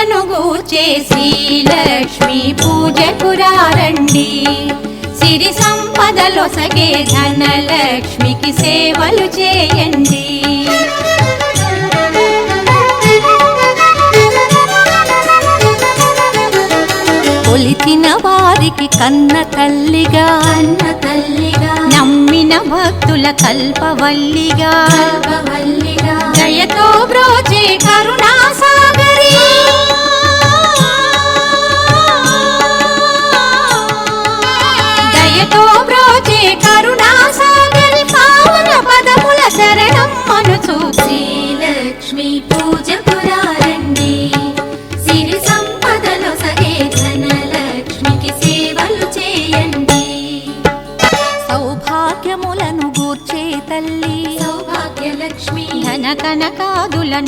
పూజలను గూర్చే శ్రీలక్ష్మి పూజకు రారండి సిరి సంపదలొసగే ధనలక్ష్మికి సేవలు చేయండి. కొలిచిన వారికి కన్న తల్లిగా అన్న తల్లిగా నమ్మిన భక్తుల కల్పవల్లిగా కల్పవల్లిగా దయతో బ్రోచే కరుణా సాగర్ పావన పదముల శరణం మనుచు శ్రీలక్ష్మి పూజ పురారండి సిరి సంపదలు సరే ధనలక్ష్మికి సేవలు తల్లి. సౌభాగ్యలక్ష్మి ధన కనకాదులను